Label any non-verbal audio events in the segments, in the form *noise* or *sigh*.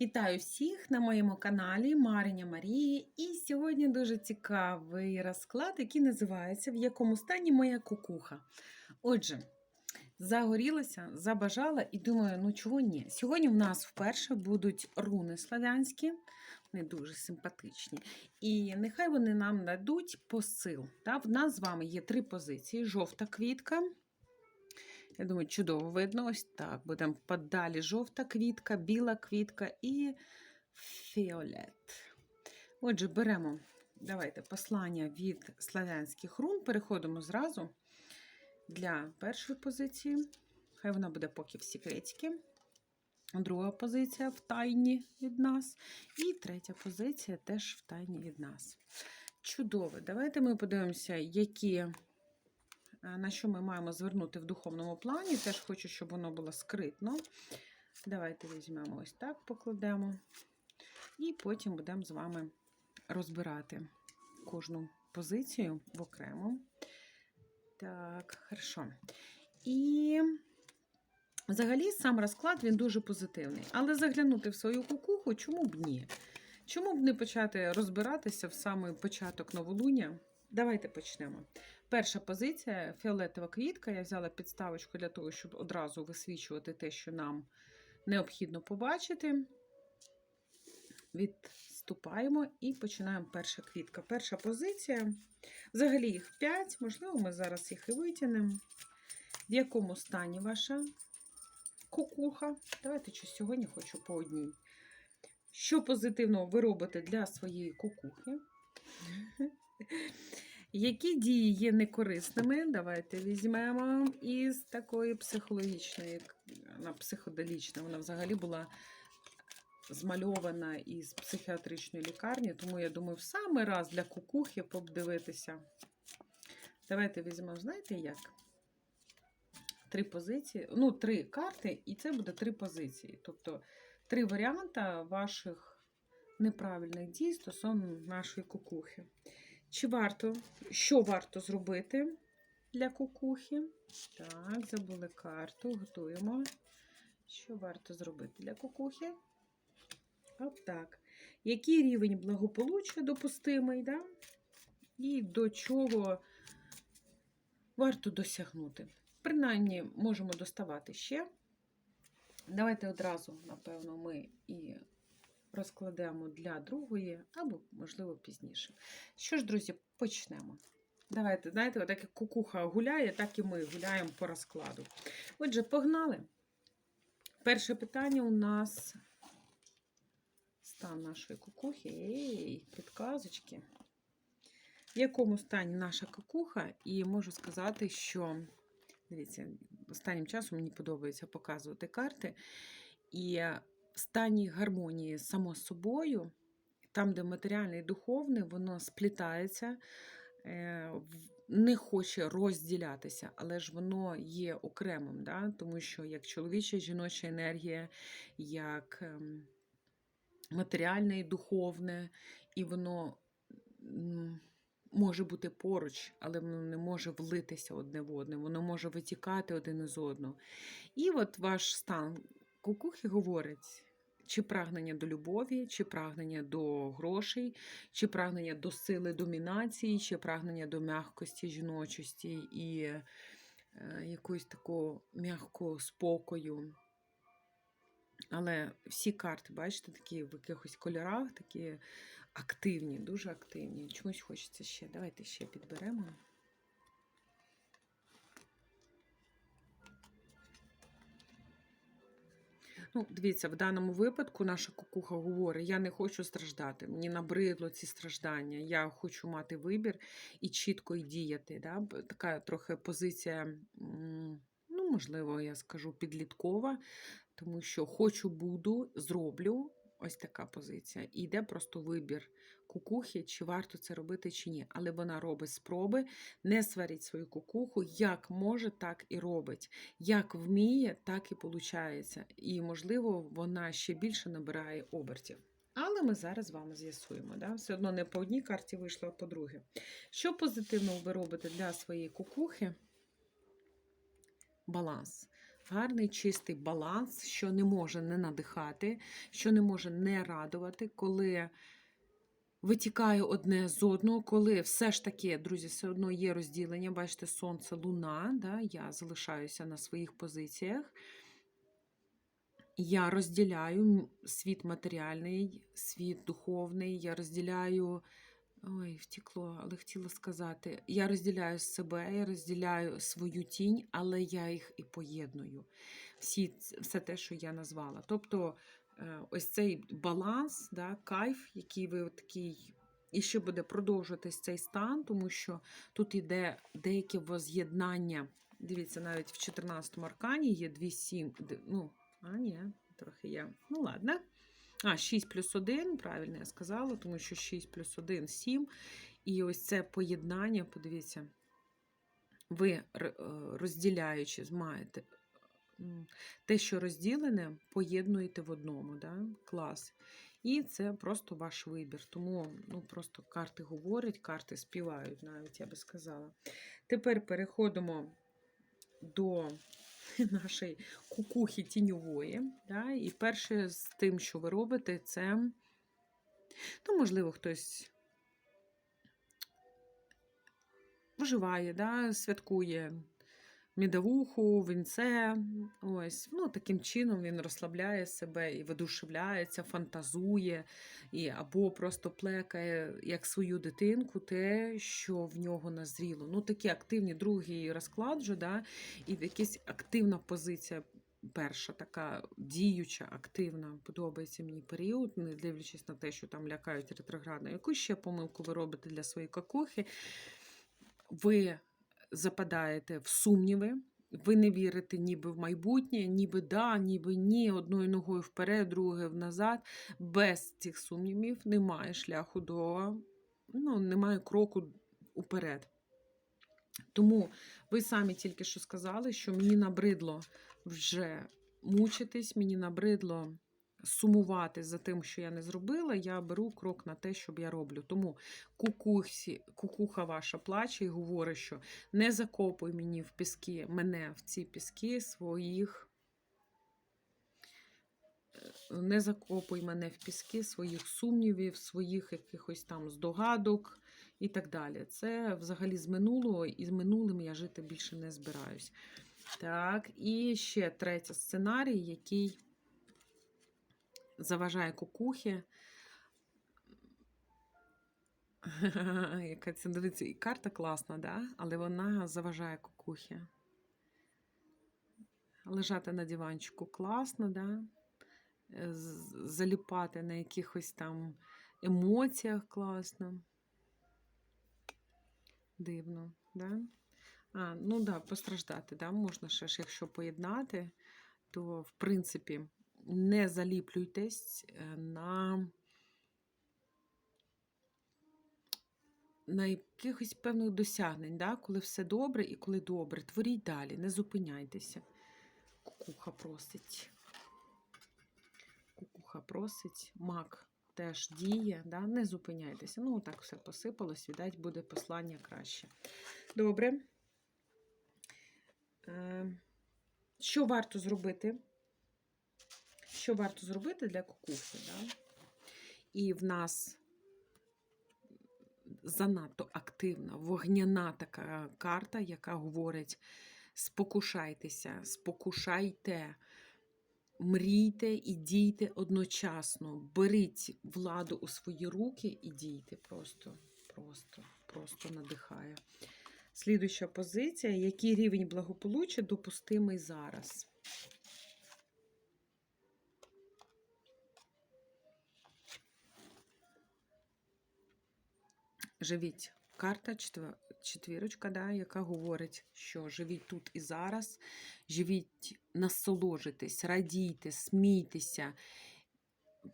Вітаю всіх на моєму каналі Мариня Марії. І сьогодні дуже цікавий розклад, який називається В якому стані моя кукуха. Отже, загорілася, забажала і думаю, ну чого ні. Сьогодні в нас вперше будуть руни славянські, вони дуже симпатичні. І нехай вони нам дадуть посил. Та? В нас з вами є три позиції: жовта квітка. Я думаю, чудово видно. Ось так. Будемо подалі жовта квітка, біла квітка і фіолет. Отже, беремо, давайте послання від славянських рун. Переходимо зразу для першої позиції. Хай вона буде поки в секретики. Друга позиція в тайні від нас. І третя позиція теж в тайні від нас. Чудово. Давайте ми подивимося, які на що ми маємо звернути в духовному плані. Теж хочу, щоб воно було скритно. Давайте візьмемо ось так, покладемо. І потім будемо з вами розбирати кожну позицію в окремо. Так, хорошо. І взагалі сам розклад він дуже позитивний. Але заглянути в свою кукуху, чому б ні? Чому б не почати розбиратися в самий початок новолуння? Давайте почнемо. Перша позиція фіолетова квітка. Я взяла підставочку для того, щоб одразу висвічувати те, що нам необхідно побачити. Відступаємо і починаємо перша квітка. Перша позиція. Взагалі їх 5, можливо, ми зараз їх і витягнемо. В якому стані ваша кукуха? Давайте що сьогодні хочу по одній. Що позитивного ви робите для своєї кукухи? Які дії є некорисними? Давайте візьмемо із такої психологічної, вона психоделічна, вона взагалі була змальована із психіатричної лікарні, тому я думаю, в самий раз для кукухи подивитися. Давайте візьмемо, знаєте як? Три позиції, ну, три карти, і це буде три позиції. Тобто три варіанти ваших неправильних дій стосовно нашої кукухи. Чи варто, що варто зробити для кукухи? Так, забули карту, готуємо. Що варто зробити для кукухи? От так. Який рівень благополуччя допустимий, да? і до чого варто досягнути? Принаймні, можемо доставати ще. Давайте одразу, напевно, ми і розкладемо для другої, або, можливо, пізніше. Що ж, друзі, почнемо. Давайте, знаєте, так як кукуха гуляє, так і ми гуляємо по розкладу. Отже, погнали. Перше питання у нас стан нашої кукухи. Ей, підказочки. В якому стані наша кукуха? І можу сказати, що, дивіться, останнім часом мені подобається показувати карти. І стані гармонії само собою, там, де матеріальне і духовне, воно сплітається, е, не хоче розділятися, але ж воно є окремим, да? тому що як чоловіча жіноча енергія, як ем, матеріальне і духовне, і воно може бути поруч, але воно не може влитися одне в одне, воно може витікати один із одного. І от ваш стан кукухи говорить. Чи прагнення до любові, чи прагнення до грошей, чи прагнення до сили домінації, чи прагнення до м'якості, жіночості і е, якогось такого м'якого спокою. Але всі карти, бачите, такі в якихось кольорах, такі активні, дуже активні. Чомусь хочеться ще. Давайте ще підберемо. Ну, Дивіться, в даному випадку наша кукуха говорить: я не хочу страждати, мені набридло ці страждання, я хочу мати вибір і чітко і діяти. Да? Така трохи позиція, ну, можливо, я скажу, підліткова, тому що хочу, буду, зроблю. Ось така позиція. І йде просто вибір кукухи, чи варто це робити, чи ні. Але вона робить спроби, не сварить свою кукуху, як може, так і робить. Як вміє, так і виходить. І, можливо, вона ще більше набирає обертів. Але ми зараз з вами з'ясуємо. Да? Все одно не по одній карті вийшло, а по другій. Що позитивного ви робите для своєї кукухи? Баланс. гарний чистий баланс, що не може не надихати, що не може не радувати, коли витікає одне з одного, коли все ж таки, друзі, все одно є розділення. Бачите, сонце, луна. Да? Я залишаюся на своїх позиціях. Я розділяю світ матеріальний, світ духовний, я розділяю. Ой, втекло, але хотіла сказати. Я розділяю себе, я розділяю свою тінь, але я їх і поєдную. Всі, все те, що я назвала. Тобто ось цей баланс, да, кайф, який ви такий. І ще буде продовжуватись цей стан, тому що тут іде деяке воз'єднання. Дивіться, навіть в 14 му аркані є дві сім. д- Ну, а, ні, трохи є. Ну, ладно. А, 6 плюс 1, правильно я сказала, тому що 6 плюс 1 7. І ось це поєднання, подивіться, ви е, розділяючи, маєте те, що розділене, поєднуєте в одному. Да? Клас. І це просто ваш вибір. Тому ну, просто карти говорять, карти співають, навіть я би сказала. Тепер переходимо до *laughs* нашої кукухи тіньової. Да? І перше з тим, що ви робите, це, ну, можливо, хтось вживає, да? святкує мідовуху, вінце. Ось, ну, таким чином він розслабляє себе і видушевляється, фантазує, і, або просто плекає як свою дитинку те, що в нього назріло. Ну, такі активні другий розклад вже, да? і якась активна позиція. Перша така діюча, активна, подобається мені період, не дивлячись на те, що там лякають ретроградно. Яку ще помилку ви робите для своєї какухи? Ви западаєте в сумніви, ви не вірите ніби в майбутнє, ніби да, ніби ні, одною ногою вперед, другою назад. Без цих сумнівів немає шляху до, ну, немає кроку уперед. Тому ви самі тільки що сказали, що мені набридло вже мучитись, мені набридло сумувати за тим, що я не зробила. Я беру крок на те, що я роблю. Тому кукухі, кукуха ваша плаче і говорить, що не закопуй мені в піски, мене в ці піски своїх. е, Не закопуй мене в піски своїх сумнівів, своїх якихось там здогадок і так далі. Це взагалі з минулого, і з минулим я жити більше не збираюсь. Так, і ще третій сценарій, який заважає кукухі. *laughs* Яка це дивіться, і карта класна, да? але вона заважає кукухі. Лежати на диванчику класно, да? Заліпати на якихось там емоціях класно. Дивно, да? А, ну да, постраждати, да? можна ще ж, якщо поєднати, то в принципі не заліплюйтесь е, на, на якихось певних досягнень, да? коли все добре і коли добре. Творіть далі, не зупиняйтеся. Кукуха просить. Кукуха просить, мак теж діє, да? не зупиняйтеся. Ну, так все посипалось, віддать, буде послання краще. Добре. Е, Що варто зробити? Що варто зробити для кукухи? Да? І в нас занадто активна, вогняна така карта, яка говорить: спокушайтеся, спокушайте, мрійте і дійте одночасно. Беріть владу у свої руки і дійте просто, просто, просто надихає. Слідуюча позиція. Який рівень благополуччя допустимий зараз? Живіть. Карта четвірочка, да, яка говорить, що живіть тут і зараз, живіть, насолоджуйтесь, радійте, смійтеся,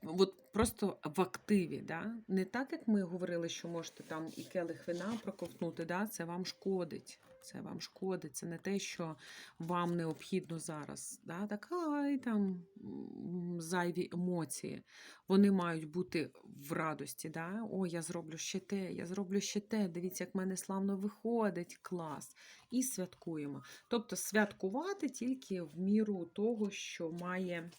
от просто в активі. Да? Не так, як ми говорили, що можете там і келих вина проковтнути, да? це вам шкодить. Це вам шкодить, це не те, що вам необхідно зараз. Да? Так, ай, там зайві емоції. Вони мають бути в радості. Да? О, я зроблю ще те, я зроблю ще те. Дивіться, як в мене славно виходить, клас. І святкуємо. Тобто святкувати тільки в міру того, що має.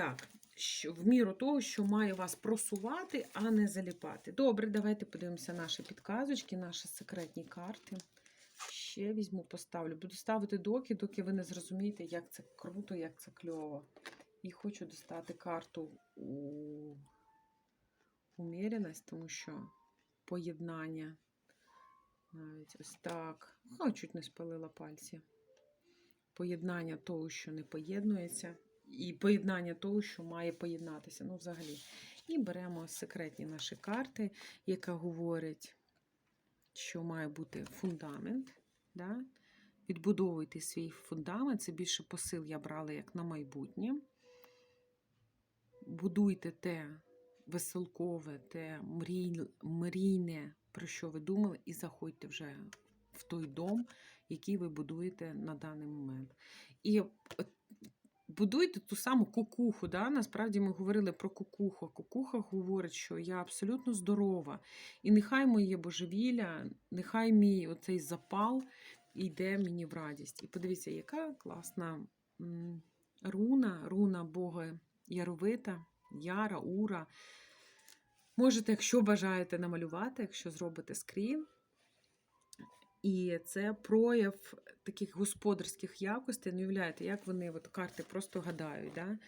Так, що, в міру того, що має вас просувати, а не заліпати. Добре, давайте подивимося наші підказочки, наші секретні карти. Ще візьму, поставлю. Буду ставити доки, доки ви не зрозумієте, як це круто, як це кльово. І хочу достати карту у уміреність, тому що поєднання. Навіть ось так. О, чуть не спалила пальці. Поєднання того, що не поєднується, і поєднання того, що має поєднатися. Ну, взагалі. І беремо секретні наші карти, яка говорить, що має бути фундамент. Да? Відбудовуйте свій фундамент. Це більше посил я брала як на майбутнє. Будуйте те веселкове, те мрій, мрійне, про що ви думали, і заходьте вже в той дом, який ви будуєте на даний момент. І будуйте ту саму кукуху. Да? Насправді ми говорили про кукуху. Кукуха говорить, що я абсолютно здорова. І нехай моє божевілля, нехай мій оцей запал йде мені в радість. І подивіться, яка класна руна, руна Бога Яровита, Яра, Ура. Можете, якщо бажаєте намалювати, якщо зробите скрін. І це прояв таких господарських якостей. Не уявляєте, як вони от карти просто гадають. Да?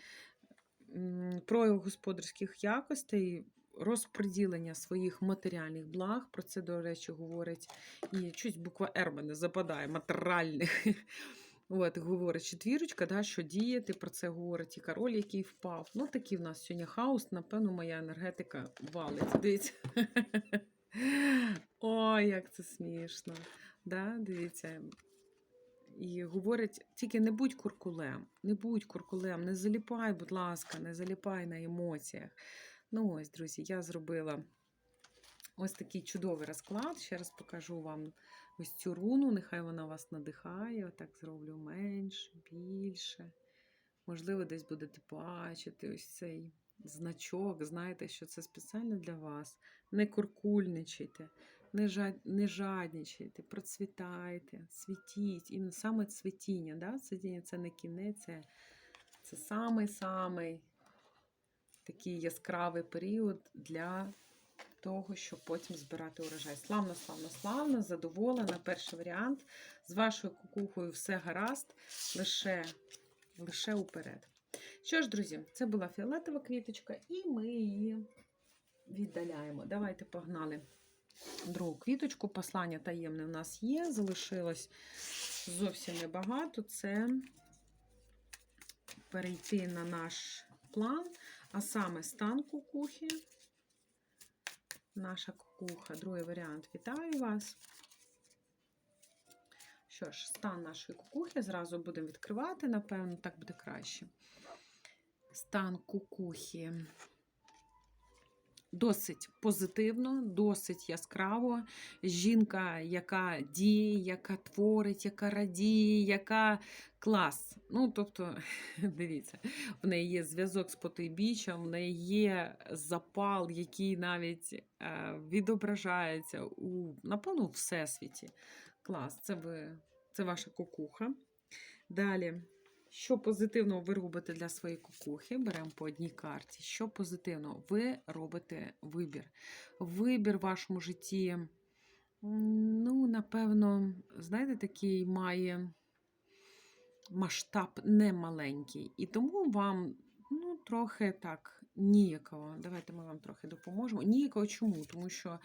Прояв господарських якостей, розподілення своїх матеріальних благ. Про це, до речі, говорить і щось буква Р мене западає, матеріальних. От, говорить четвірочка, да, що діяти, про це говорить і король, який впав. Ну, такий в нас сьогодні хаос, напевно, моя енергетика валить. Дивіться. Ой, як це смішно. Да, Дивіться. І говорять, тільки не будь куркулем, не будь куркулем, не заліпай, будь ласка, не заліпай на емоціях. Ну ось, друзі, я зробила ось такий чудовий розклад. Ще раз покажу вам ось цю руну. Нехай вона вас надихає. Отак зроблю менше, більше. Можливо, десь будете бачити ось цей значок. Знаєте, що це спеціально для вас. Не куркульничайте, не, жад... жадничайте, процвітайте, цвітіть. І саме цвітіння. Да? Цвітіння це не кінець, це, це самий-самий такий яскравий період для того, щоб потім збирати урожай. Славно, славно, славно, задоволена. Перший варіант. З вашою кукухою все гаразд, лише, лише уперед. Що ж, друзі, це була фіолетова квіточка, і ми її віддаляємо. Давайте погнали другу квіточку. Послання таємне в нас є. Залишилось зовсім небагато. Це перейти на наш план, а саме стан кукухи. Наша кукуха, другий варіант. Вітаю вас. Що ж, стан нашої кукухи зразу будемо відкривати, напевно, так буде краще. Стан кукухи досить позитивно, досить яскраво. Жінка, яка діє, яка творить, яка радіє, яка клас. Ну, тобто, *laughs* дивіться, в неї є зв'язок з потойбіччям, в неї є запал, який навіть е, відображається у, напевно, у всесвіті. Клас, це, ви, це ваша кукуха. Далі. Що позитивного ви робите для своєї кукухи? Беремо по одній карті. Що позитивного? Ви робите вибір. Вибір в вашому житті, ну, напевно, знаєте, такий має масштаб немаленький. І тому вам, ну, трохи так, ніяково. Давайте ми вам трохи допоможемо. Ніяково чому? Тому що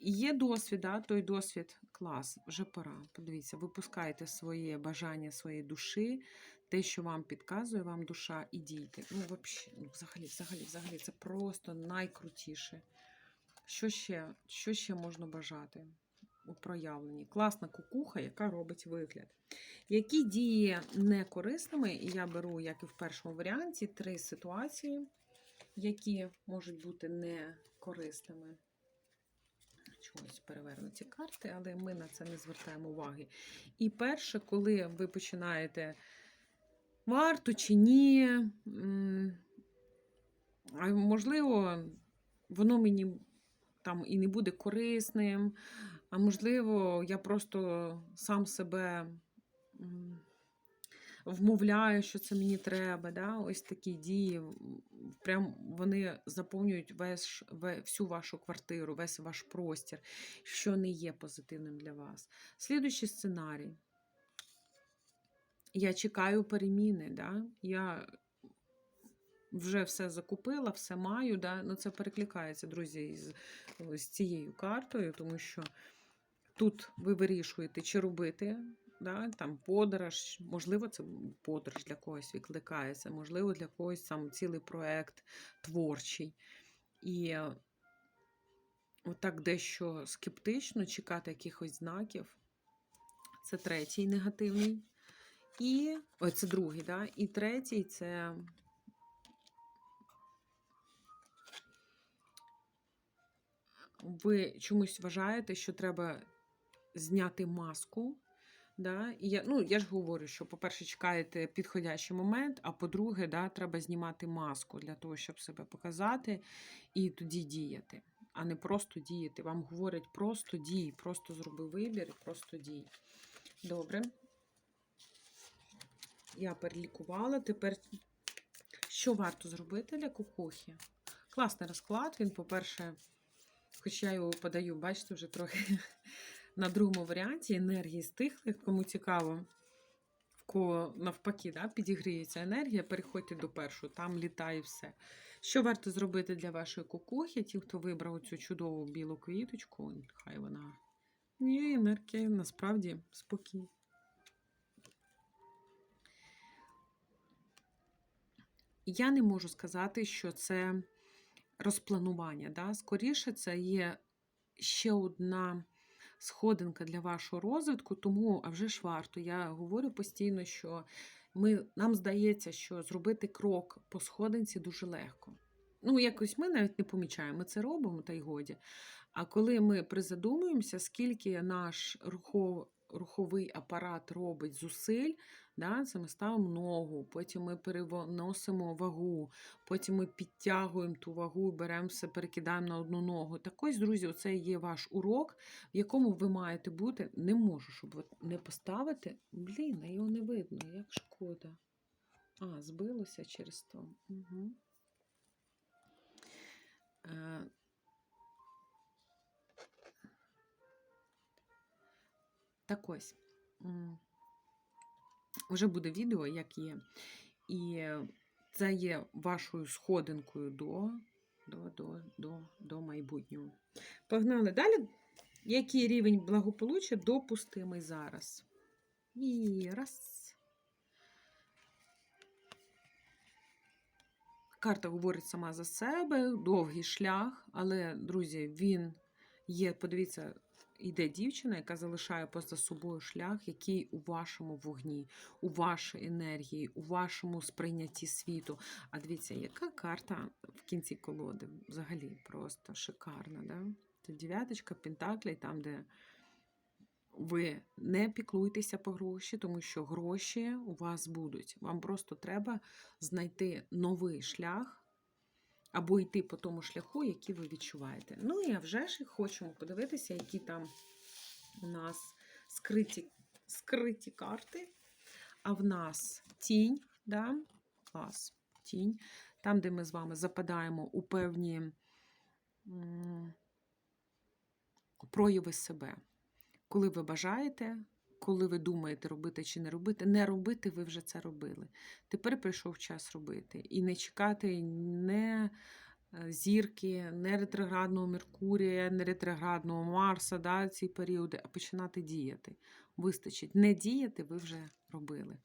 Є досвід, да, той досвід клас, вже пора. Подивіться, випускайте своє бажання своєї душі, те, що вам підказує вам душа, і дійте. Ну, вообще, ну, взагалі, взагалі, взагалі, це просто найкрутіше. Що ще, що ще можна бажати? у проявленні. Класна кукуха, яка робить вигляд. Які дії не корисними, і я беру, як і в першому варіанті, три ситуації, які можуть бути не корисними. Чогось перевернуті карти, але ми на це не звертаємо уваги. І перше, коли ви починаєте варто чи ні, можливо, воно мені там і не буде корисним, а можливо, я просто сам себе вмовляю, що це мені треба. Да? Ось такі дії. Прям вони заповнюють весь, всю вашу квартиру, весь ваш простір, що не є позитивним для вас. Слідуючий сценарій. Я чекаю переміни. Да? Я вже все закупила, все маю. Да? Ну, це перекликається, друзі, з, з цією картою, тому що тут ви вирішуєте, чи робити да? там, подорож, можливо, це подорож для когось відкликається, можливо, для когось сам цілий проект творчий. І е, отак дещо скептично чекати якихось знаків. Це третій негативний. І ой, це другий, да? І третій це ви чомусь вважаєте, що треба зняти маску. Да? І я, ну, я ж говорю, що, по-перше, чекаєте підходящий момент, а по-друге, да, треба знімати маску для того, щоб себе показати і тоді діяти, а не просто діяти. Вам говорять просто дій, просто зроби вибір, просто дій. Добре. Я перелікувала. Тепер що варто зробити для кукухи? Класний розклад. Він, по-перше, хоч я його подаю, бачите, вже трохи *laughs* на другому варіанті енергії стихли. Кому цікаво, кого навпаки да, підігріється енергія, переходьте до першого, там літає все. Що варто зробити для вашої кукухи? Ті, хто вибрав цю чудову білу квіточку, хай вона. Ні, енергія насправді спокій. Я не можу сказати, що це розпланування. Да? Скоріше, це є ще одна сходинка для вашого розвитку, тому а вже ж варто. Я говорю постійно, що ми, нам здається, що зробити крок по сходинці дуже легко. Ну, якось ми навіть не помічаємо, ми це робимо, та й годі. А коли ми призадумуємося, скільки наш рухов, руховий апарат робить зусиль, да, це ми ставимо ногу, потім ми переносимо вагу, потім ми підтягуємо ту вагу, беремо все, перекидаємо на одну ногу. Так ось, друзі, оце є ваш урок, в якому ви маєте бути. Не можу, щоб не поставити. Блін, його не видно, як шкода. А, збилося через то. Угу. Так ось. Вже буде відео, як є. І це є вашою сходинкою до, до, до, до, до майбутнього. Погнали далі. Який рівень благополуччя допустимий зараз? І раз. Карта говорить сама за себе, довгий шлях, але, друзі, він є, подивіться, йде дівчина, яка залишає поза собою шлях, який у вашому вогні, у вашій енергії, у вашому сприйнятті світу. А дивіться, яка карта в кінці колоди? Взагалі просто шикарна. Да? Це дев'яточка Пентаклей, там, де ви не піклуйтеся по гроші, тому що гроші у вас будуть. Вам просто треба знайти новий шлях або йти по тому шляху, який ви відчуваєте. Ну і вже ж хочемо подивитися, які там у нас скриті, скриті карти. А в нас тінь, да? клас, тінь. Там, де ми з вами западаємо у певні прояви себе. Коли ви бажаєте, коли ви думаєте робити чи не робити, не робити, ви вже це робили. Тепер прийшов час робити. І не чекати не зірки, не ретроградного Меркурія, не ретроградного Марса, да, ці періоди, а починати діяти. Вистачить. Не діяти, ви вже робили.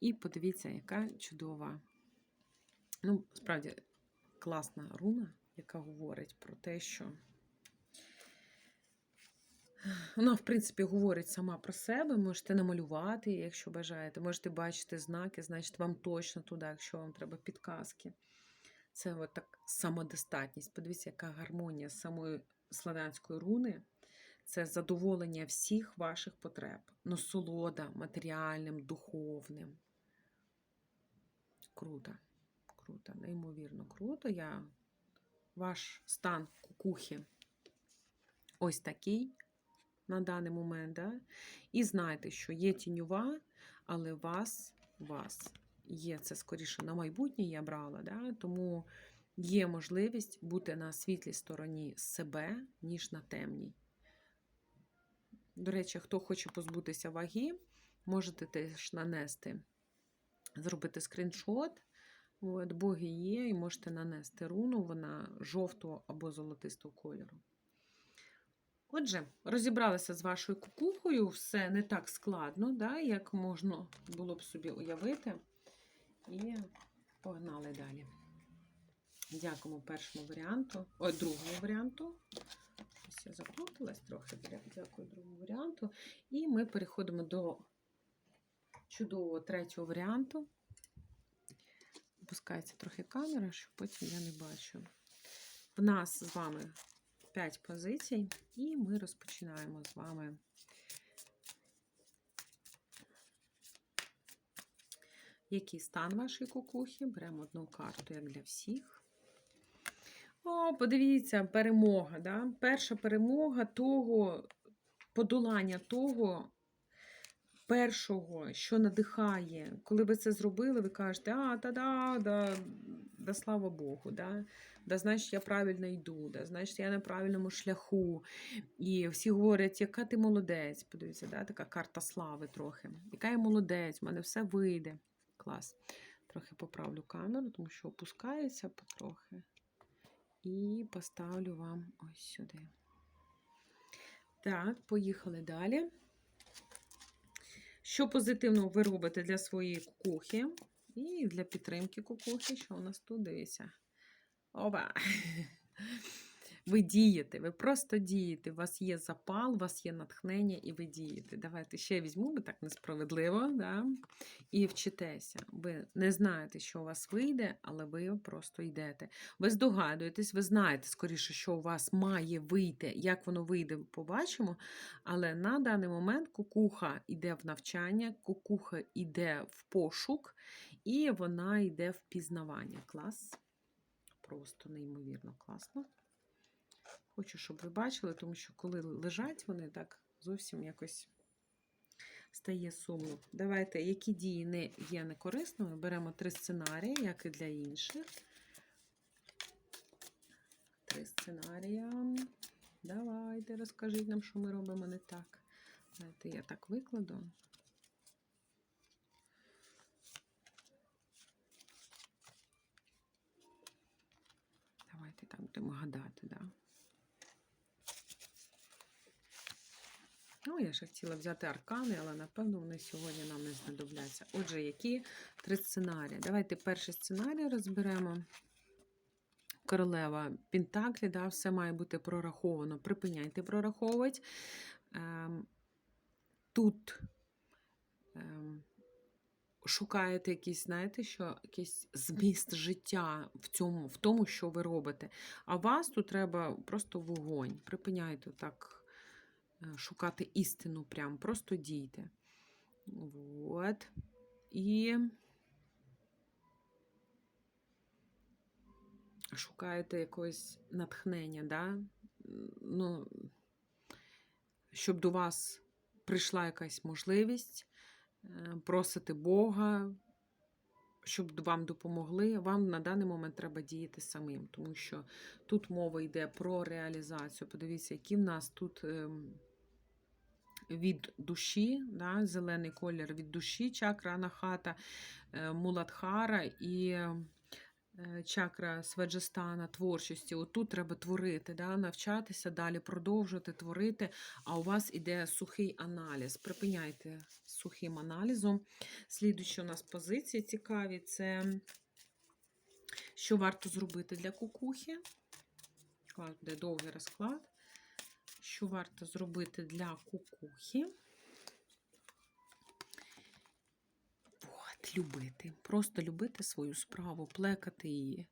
І подивіться, яка чудова, ну, справді, класна руна, яка говорить про те, що. Вона, в принципі, говорить сама про себе. Можете намалювати, якщо бажаєте. Можете бачити знаки, значить, вам точно туди, якщо вам треба підказки. Це от так самодостатність. Подивіться, яка гармонія самої славянської руни. Це задоволення всіх ваших потреб. Насолода матеріальним, духовним. Круто. Круто, неймовірно круто. Я... Ваш стан кукухи ось такий на даний момент. Да? І знайте, що є тіньова, але вас, вас є це скоріше на майбутнє я брала, да? тому є можливість бути на світлій стороні себе, ніж на темній. До речі, хто хоче позбутися ваги, можете теж нанести, зробити скріншот. От, боги є, і можете нанести руну, вона жовтого або золотистого кольору. Отже, розібралися з вашою кукухою, все не так складно, да, як можна було б собі уявити. І погнали далі. Дякуємо першому варіанту, ой, другому варіанту. Ось я заплуталась трохи. Дякую другому варіанту. І ми переходимо до чудового третього варіанту. Опускається трохи камера, щоб потім я не бачу. В нас з вами 5 позицій, і ми розпочинаємо з вами. Який стан вашої кукухи? Беремо одну карту, як для всіх. О, подивіться, перемога. Да? Перша перемога того, подолання того першого, що надихає. Коли ви це зробили, ви кажете, а, та-да, да, да, слава Богу, да, да, значить, я правильно йду, да, значить, я на правильному шляху. І всі говорять, яка ти молодець. Подивіться, да, така карта слави трохи. Яка я молодець, в мене все вийде. Клас. Трохи поправлю камеру, тому що опускається потрохи. І поставлю вам ось сюди. Так, поїхали далі. Що позитивно ви робите для своєї кукухи? І для підтримки кукухи, що у нас тут дивіться. Опа! *laughs* Ви дієте, ви просто дієте. У вас є запал, у вас є натхнення, і ви дієте. Давайте ще візьму, бо так несправедливо. Да? І вчитеся. Ви не знаєте, що у вас вийде, але ви просто йдете. Ви здогадуєтесь, ви знаєте, скоріше, що у вас має вийти. Як воно вийде, побачимо. Але на даний момент кукуха йде в навчання, кукуха йде в пошук, і вона йде в пізнавання. Клас. Просто неймовірно класно. Хочу, щоб ви бачили, тому що коли лежать, вони так зовсім якось стає сумно. Давайте, які дії не є некорисними, беремо три сценарії, як і для інших. Три сценарія. Давайте, розкажіть нам, що ми робимо не так. Давайте я так викладу. Давайте так будемо гадати, да? Ну, я ще хотіла взяти аркани, але напевно вони сьогодні нам не знадобляться. Отже, які три сценарії? Давайте перший сценарій розберемо. Королева Пентаклі, да, все має бути прораховано. Припиняйте прораховувати. Ем, тут ем, шукаєте якийсь, знаєте, що якийсь зміст життя в цьому, в тому, що ви робите. А вас тут треба просто вогонь. Припиняйте так шукати істину, прям, просто дійте. Вот. І шукаєте якогось натхнення, да? ну, щоб до вас прийшла якась можливість, просити Бога, щоб вам допомогли. Вам на даний момент треба діяти самим, тому що тут мова йде про реалізацію. Подивіться, які в нас тут. Від душі, да, зелений колір від душі, чакра Анахата, е, Муладхара і е, чакра Сведжестана творчості. Отут треба творити, да, навчатися, далі продовжувати творити. А у вас іде сухий аналіз. Припиняйте сухим аналізом. Слідуючі у нас позиції цікаві це що варто зробити для кукухи. Буде довгий розклад. Що варто зробити для кукухи. От, любити. Просто любити свою справу, плекати її,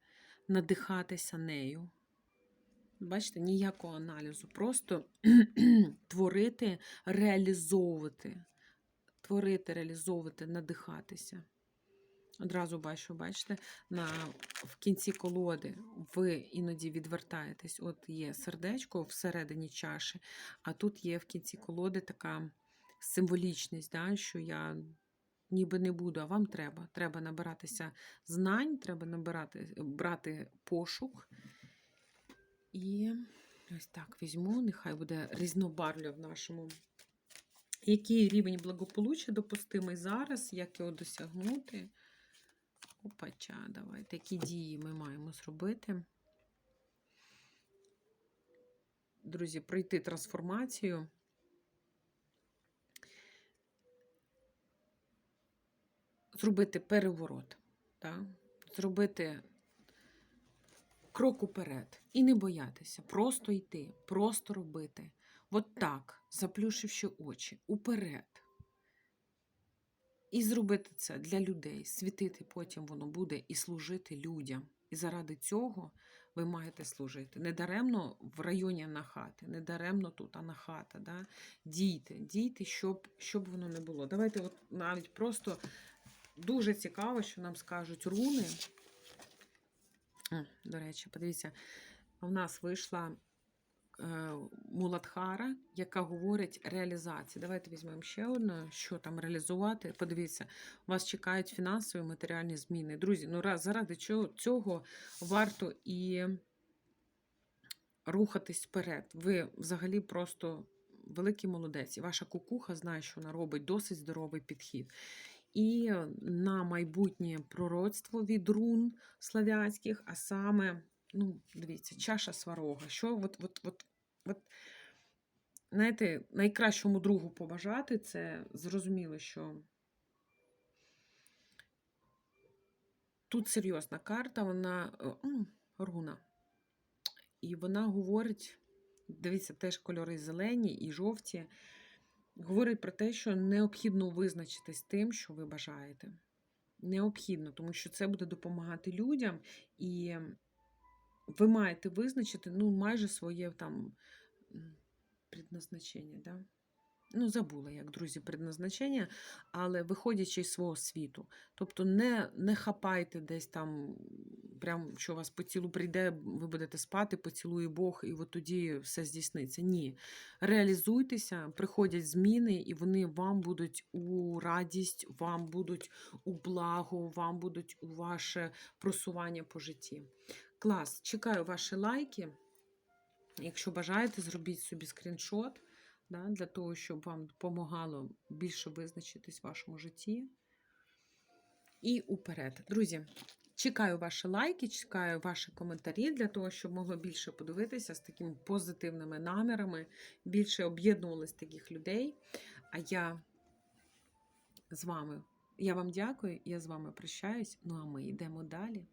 надихатися нею. Бачите, ніякого аналізу. Просто *clears throat* творити, реалізовувати. Творити, реалізовувати, надихатися. Одразу бачу, бачите, на, в кінці колоди ви іноді відвертаєтесь. От є сердечко всередині чаші, а тут є в кінці колоди така символічність, да, що я ніби не буду, а вам треба. Треба набиратися знань, треба набирати, брати пошук. І ось так візьму, нехай буде різнобарвля в нашому. Який рівень благополуччя допустимий зараз, як його досягнути? Опача, давайте, які дії ми маємо зробити. Друзі, пройти трансформацію. Зробити переворот, так? зробити крок уперед і не боятися, просто йти, просто робити. От так, заплющивши очі, уперед. І зробити це для людей, світити потім воно буде і служити людям. І заради цього ви маєте служити. Не даремно в районі Анахати, не тут Анахата. Да? Дійте, дійте, щоб, щоб воно не було. Давайте от навіть просто дуже цікаво, що нам скажуть руни. О, До речі, подивіться, в нас вийшла Муладхара, яка говорить реалізації. Давайте візьмемо ще одну, що там реалізувати. Подивіться, вас чекають фінансові матеріальні зміни. Друзі, ну раз заради цього варто і рухатись вперед. Ви взагалі просто великий молодець. І ваша кукуха знає, що вона робить досить здоровий підхід. І на майбутнє пророцтво від рун славянських, а саме, ну, дивіться, чаша сварога. Що от, от, от, от, знаєте, найкращому другу побажати це зрозуміло, що тут серйозна карта, вона м, руна. І вона говорить, дивіться, теж кольори зелені і жовті говорить про те, що необхідно визначитись тим, що ви бажаєте. Необхідно, тому що це буде допомагати людям, і ви маєте визначити ну, майже своє там предназначення. Да? Ну, забула, як друзі, предназначення, але виходячи з свого світу. Тобто не не хапайте десь там, прям, що вас по цілу прийде, ви будете спати, поцілує Бог, і от тоді все здійсниться. Ні. Реалізуйтеся, приходять зміни, і вони вам будуть у радість, вам будуть у благо, вам будуть у ваше просування по житті. Клас, чекаю ваші лайки. Якщо бажаєте, зробіть собі скріншот да, для того, щоб вам допомагало більше визначитись в вашому житті. І уперед. Друзі, чекаю ваші лайки, чекаю ваші коментарі для того, щоб могло більше подивитися з такими позитивними намірами, більше об'єднувалось таких людей. А я з вами, я вам дякую, я з вами прощаюсь. Ну а ми йдемо далі.